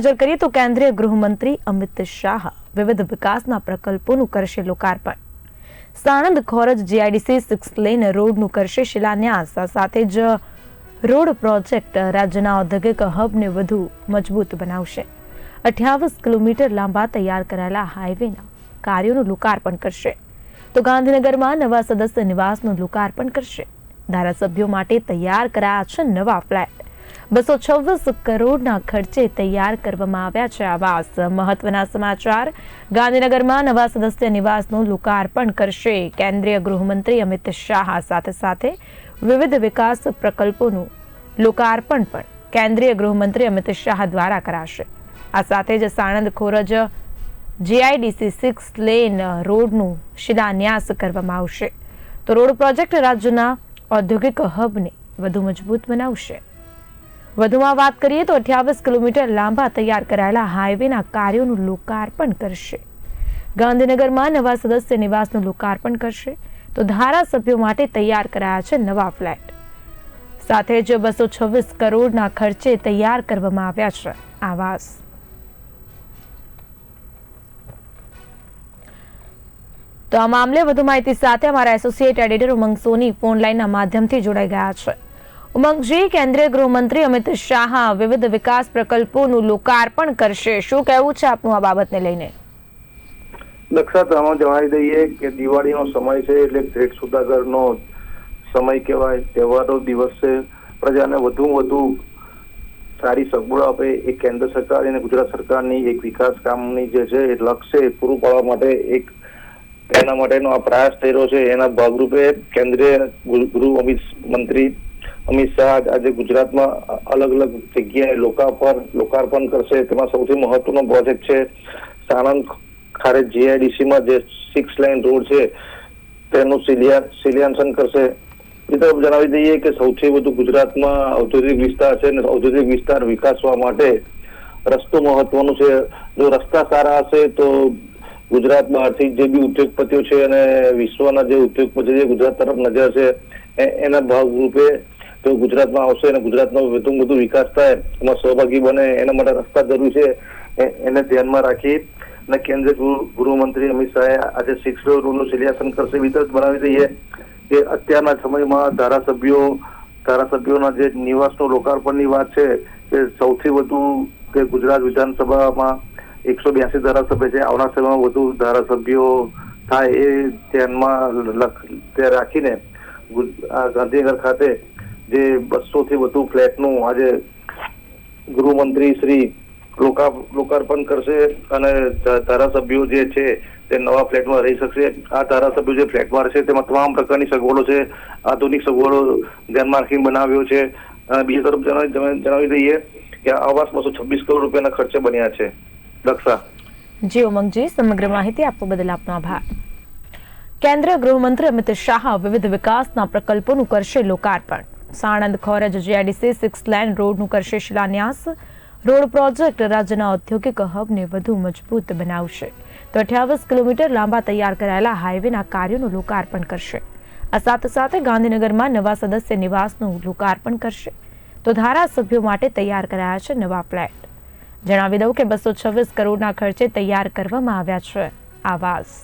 નજર કરીએ તો કેન્દ્રીય ગૃહમંત્રી અમિત શાહ વિવિધ વિકાસના પ્રકલ્પોનું કરશે લોકાર્પણ. Sanand Khoraj GIDC six lane રોડનું કરશે શિલાન્યાસ. સાથે જ રોડ પ્રોજેક્ટ રાજ્યના ઔદ્યોગિક હબને વધુ મજબૂત બનાવશે. અઠ્યાવીસ કિલોમીટર લાંબા તૈયાર કરાયેલા હાઈવેના કાર્યોનું લોકાર્પણ કરશે. તો ગાંધીનગરમાં નવા સદસ્ય નિવાસનું લોકાર્પણ કરશે. ધારાસભ્યો માટે તૈયાર કરાયા છે નવા ફ્લેટ. બસો છવ્વીસ કરોડના ખર્ચે તૈયાર કરવામાં આવ્યા છે આવાસ. મહત્વના સમાચાર, ગાંધીનગરમાં નવા સદસ્ય નિવાસનું લોકાર્પણ કરશે. કેન્દ્રીય ગૃહમંત્રી અમિત શાહ સાથે સાથે વિવિધ વિકાસ પ્રકલ્પોનું લોકાર્પણ પણ કેન્દ્રીય ગૃહમંત્રી અમિત શાહ દ્વારા કરાશે. આ સાથે જ Sanand Khoraj GIDC six lane રોડનું શિલાન્યાસ કરવામાં આવશે. તો રોડ પ્રોજેક્ટ રાજ્યના ઔદ્યોગિક હબને વધુ મજબૂત બનાવશે. વધુમાં વાત કરીએ તો અઠ્યાવીસ કિલોમીટર લાંબા તૈયાર કરાયેલા હાઈવેના કાર્યોનું લોકાર્પણ કરશે. ગાંધીનગરમાં નવા સદસ્ય નિવાસનું લોકાર્પણ કરશે. તો ધારાસભ્યો માટે તૈયાર કરાયા છે નવા ફ્લેટ. સાથે જ બસો છવ્વીસ કરોડના ખર્ચે તૈયાર કરવામાં આવ્યા છે આવાસ. તો આ મામલે વધુ માહિતી સાથે અમારા associate editor Umang Soni phone લાઇનના માધ્યમથી જોડાઈ ગયા છે. ઉમંગજી કેન્દ્રીય ગૃહમંત્રી અમિત શાહ વિવિધ વિકાસ પ્રકલ્પોનું લોકાર્પણ કરશે. શું કહેવું છે આપનું આ બાબતને લઈને? દક્ષા આમાં જણાવી દઈએ કે દિવાળીનો સમય છે એટલે ભેટ સુદાગરનો સમય કહેવાય, તહેવારનો દિવસ છે. પ્રજાને વધુ વધુ સારી સગવડો આપે. એ કેન્દ્ર સરકાર અને ગુજરાત સરકારની એક વિકાસ કામની જે છે, એ લક્ષ્ય પૂરું પાડવા માટે એક એના માટેનો આ પ્રયાસ થઈ રહ્યો છે. એના ભાગરૂપે કેન્દ્રીય ગૃહ અમિત મંત્રી અમિત શાહ આજે ગુજરાતમાં અલગ અલગ જગ્યાએ લોકાર્પણ લોકાર્પણ કરશે. તેમાં સૌથી મહત્વનો પ્રોજેક્ટ છે સાણંદ ખારે જીઆઈડીસી માં જે સિક્સ લાઇન રોડ છે, તેનું શિલિયા, શિલિયાંસન કરશે. એ તરફ જણાવી દઈએ કે સૌથી વધુ ગુજરાતમાં ઔદ્યોગિક વિસ્તાર છે અને ઔદ્યોગિક વિસ્તાર વિકાસવા માટે રસ્તો મહત્વનો છે. જો રસ્તા સારા હશે તો ગુજરાત બહારથી જે બી ઉદ્યોગપતિઓ છે અને વિશ્વના જે ઉદ્યોગપતિઓ છે ગુજરાત તરફ નજર છે એના ભાગરૂપે તો ગુજરાતમાં આવશે અને ગુજરાતનો વધુ વધુ વિકાસ થાય, એમાં સહભાગી બને, એના માટે રસ્તા જરૂરી છે. એને ધ્યાનમાં રાખી અને કેન્દ્રીય ગૃહમંત્રી અમિત શાહે આજે સિક્સ રૂલનું શિલાન્યાસન કરશે. વિતર બનાવી દઈએ કે અત્યારના સમયમાં ધારાસભ્યો, ધારાસભ્યોના જે નિવાસનું લોકાર્પણની વાત છે કે સૌથી વધુ કે ગુજરાત વિધાનસભામાં એકસો બ્યાસી ધારાસભ્ય છે, આવનાર સમયમાં વધુ ધારાસભ્યો થાય એ ધ્યાનમાં રાખીને ગાંધીનગર ખાતે જે બસો થી વધુ ફ્લેટનું આજે ગૃહમંત્રી શ્રી લોકાર્પણ કરશે અને ધારાસભ્યો જે છે તે નવા ફ્લેટમાં રહી શકશે. આ ધારાસભ્યો જે ફ્લેટમાં રહેશે તેમાં તમામ પ્રકારની સગવડો છે. આધુનિક સગવડો ધ્યાનમાં રાખીને બનાવ્યો છે. બીજી તરફ જણાવી દઈએ કે આવાસ બસો છવ્વીસ કરોડ રૂપિયાના ખર્ચે બન્યા છે. દક્ષા. જી, ઉમંગજી, સમગ્ર માહિતી આપવા બદલ આપનો આભાર. કેન્દ્રીય ગૃહમંત્રી અમિત શાહ વિવિધ વિકાસના પ્રકલ્પોનું કરશે લોકાર્પણ. Sanand Khoraj GIDC six lane રોડનું કરશે શિલાન્યાસ. રોડ પ્રોજેક્ટ રાજ્યના ઔદ્યોગિક હબને વધુ મજબૂત બનાવશે. તો અઠ્યાવીસ કિલોમીટર લાંબા તૈયાર કરાયેલા હાઈવેના કાર્યોનું લોકાર્પણ કરશે. આ સાથે સાથે ગાંધીનગરમાં નવા સદસ્ય નિવાસનું લોકાર્પણ કરશે. તો ધારાસભ્યો માટે તૈયાર કરાયા છે નવા ફ્લેટ. જણાવી દઉં કે બસો છવ્વીસ કરોડના ખર્ચે તૈયાર કરવામાં આવ્યા છે આવાસ